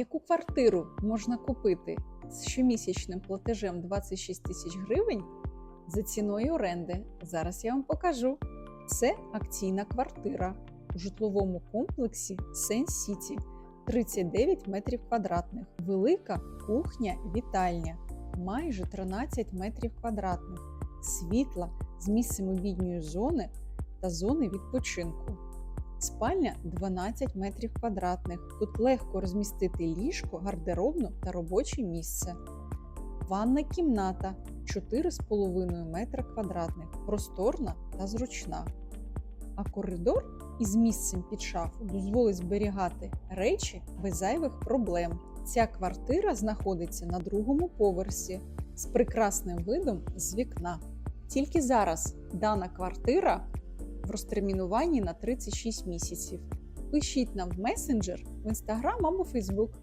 Яку квартиру можна купити з щомісячним платежем 26 тисяч гривень за ціною оренди? Зараз я вам покажу. Це акційна квартира у житловому комплексі Сен-Сіті 39 метрів квадратних, велика кухня, вітальня майже 13 метрів квадратних, світла з місцем обідньої зони та зони відпочинку. Спальня 12 метрів квадратних. Тут легко розмістити ліжко, гардеробну та робоче місце. Ванна кімната 4,5 метра квадратних, просторна та зручна. А коридор із місцем під шафу дозволить зберігати речі без зайвих проблем. Ця квартира знаходиться на другому поверсі з прекрасним видом з вікна. Тільки зараз дана квартира в розтермінуванні на 36 місяців. Пишіть нам в месенджер в інстаграм або фейсбук.